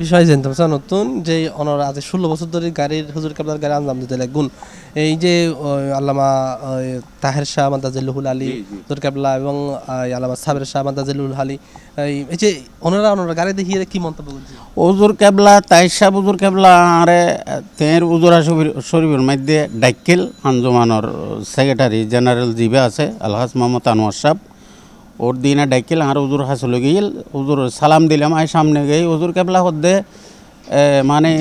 বিষয় জানতাম স্যার নতুন যে অনর আজ ষোলো বছর ধরে গাড়ির হুজুর কাবলার গাড়ি আঞ্জাম দিতে লাগুন এই যে ওই, আল্লামা তাহের শাহ মাদাজিল্লুহুল আলী হুজুর কাবলা এবং আল্লামা সাবের শাহ মাদাজিল্লুল আলী এই যে ওনারা ওনারা গাড়ি দেখিয়ে কি মন্তব্য করছে? উজুর কেবলা তাইশা উজুর কেবলা আরে তের উজুরা শরীফের মধ্যে ডাইকেল আঞ্জুমানের সেক্রেটারি জেনারেল জিবে আছে আলহাজ মোহাম্মদ আনোয়ার সাহেব। ওর দিনে ডাইকেল আর উজুর হাসলে গিয়েল উজুর সালাম দিলাম আই সামনে গিয়ে। উজুর কেবলা হদ্দে মানে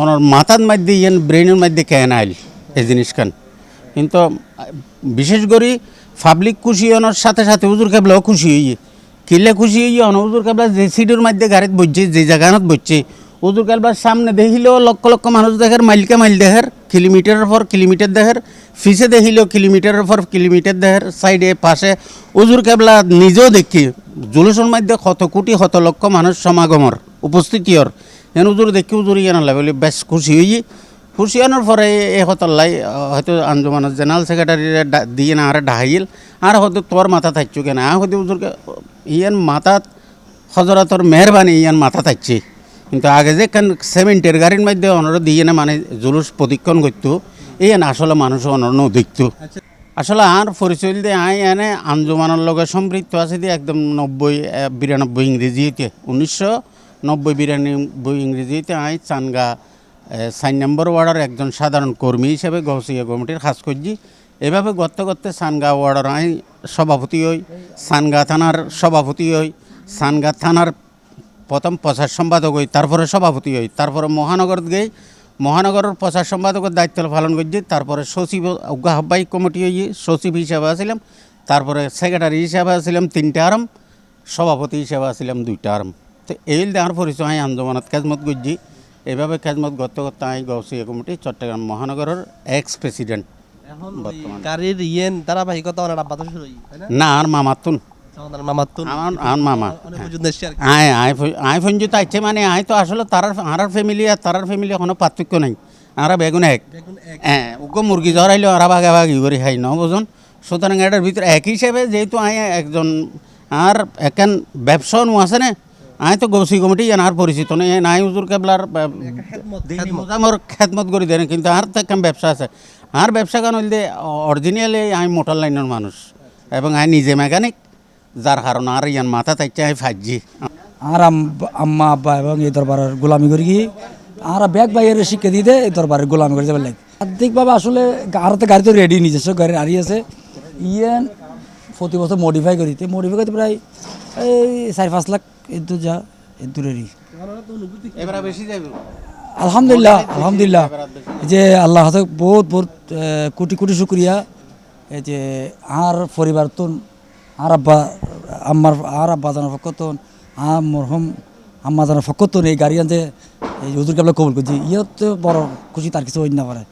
ওনার মাথার মধ্যে ইয়েন, ব্রেনের মধ্যে কেন আইল এই জিনিসখান? কিন্তু, বিশেষ করে পাবলিক খুশি হওয়ার সাথে সাথে হুজুর কেবলাও খুশি হইয়ে। কিলে খুশি হইয়ে অন হুজুর কেবলা যে সিটের মধ্যে গাড়িত বসছে যে জায়গানত বসছে হুজুর কেবলার সামনে দেখিলেও লক্ষ লক্ষ মানুষ দেখার, মাইলকে মাইল দেখার, কিলোমিটারের পর কিলোমিটার দেখার, ফিসে দেখিলেও কিলোমিটারের পর কিলোমিটার দেখার, সাইডে, পাশে। হুজুর কেবলা নিজেও দেখি, জুলুসের মধ্যে শত কোটি শত লক্ষ মানুষ সমাগমর উপস্থিতির এন হুজুর দেখি, হুজুর ইয়ে নালা বলে বেশ খুশি হইয়ে খুশি হওয়ার পরে এই হতল্লাই, হয়তো আঞ্জুমানের জেনারেল সেক্রেটারি দিয়ে না, আর ডাহাইল। আর হয়তো তোর মাথা থাকছো কেন? হয়তো হুজুরকে ইয়ান মাথাত হজরতর মেহরবানি ইয়ান মাথা থাকছে। কিন্তু আগে যে কেন সেমেন্টের গাড়ির মধ্যে অনর দিয়ে না মানে জুলুস প্রদীক্ষণ করতো ইয়ান আসলে মানুষ অনর দেখতো আসলে আর পরিচয় দিয়ে আই এনে আঞ্জুমানের লগে সম্পৃক্ত আছে দিয়ে একদম নব্বই বিরানব্বই ইংরেজিতে উনিশশো নব্বই বিরানব্বই ইংরেজিতে আই চানগা সাইন নম্বর ওয়ার্ডের একজন সাধারণ কর্মী হিসেবে গৌসিয়া কমিটির কাজ করছি এভাবে করতে করতে সানগা ওয়ার্ডের আই সভাপতি হই সানগা থানার সভাপতি হই সানগা থানার প্রথম প্রচার সম্পাদক হই তারপরে সভাপতি হই তারপরে মহানগরত গেই মহানগরের প্রচার সম্পাদকের দায়িত্ব পালন করছি তারপরে সচিব আহ্বায়িক কমিটি হই সচিব হিসাবে আছিলাম তারপরে সেক্রেটারি হিসাবে আছিলাম তিনটা আরাম সভাপতি হিসাবে আছিলাম দুইটা আরাম। তো এই আমার পরিচয় আমি আন্দোলনত খেজমত করছি এভাবে খেজমত করতে করতে আমি গৌসিয়া কমিটি চট্টগ্রাম মহানগরের এক্স প্রেসিডেন্ট গাড়ির ইয়েন ধারাবাহিকতা হয়, না আর মামাতুন। আমাদের মামাতুন আমার আমার মামা। কি। আয় আয় আয় ফঞ্জু তাইছে মানে আয় তো আসলে তারার আরার ফ্যামিলি আর তারার ফ্যামিলি কোনো পার্থক্য নাই। আরা বেগুন এক। হ্যাঁ উগ্র মুরগি জড়াইলেও আরা ভাগে ভাগি করে খাই ন বুঝুন? সুতরাং এটার ভিতরে এক হিসেবে যেহেতু আয় একজন আর একান ব্যবসাও নো আছে না আয় তো গৌসি কমিটি আর পরিচিত নেই নাই হুজুর কেবলার মোজামর খেদমত করে দেন কিন্তু আর তো একটা ব্যবসা আছে। আর ব্যবসা কেন হইলে অরিজিনালি আমি মোটর লাইনের মানুষ এবং আমি নিজে মেকানিক যার কারণে আর ইয়ান মাথা থাকছে আমি ফাইজি আর আম্মা আব্বা এবং এই দরবারের গোলামি করি কি আর ব্যাগ বাইয়ের শিক্ষা দিয়ে দেয় এই দরবারের গোলামি করে যাবে লাগে। আর্থিকভাবে আসলে আর তো গাড়ি তো রেডি নিজস্ব গাড়ি আড়ি আছে। ইয়েন প্রতি বছর মডিফাই করি তো মডিফাই করতে প্রায় এই চারি পাঁচ লাখ এদু যা এদু রেডি আলহামদুলিল্লাহ আলহামদুলিল্লাহ। এই যে আল্লাহ হাতে বহুত বহুত কোটি কোটি শুক্রিয়া এই যে আর পরিবার তো আর আব্বা আম্মার ফকতন আর মরহম ফকতন এই গাড়ি আনতে এই হুজুর কাবলা কবুল করছি ইয়ে বড় খুশি তার কিছু অন্য পারে।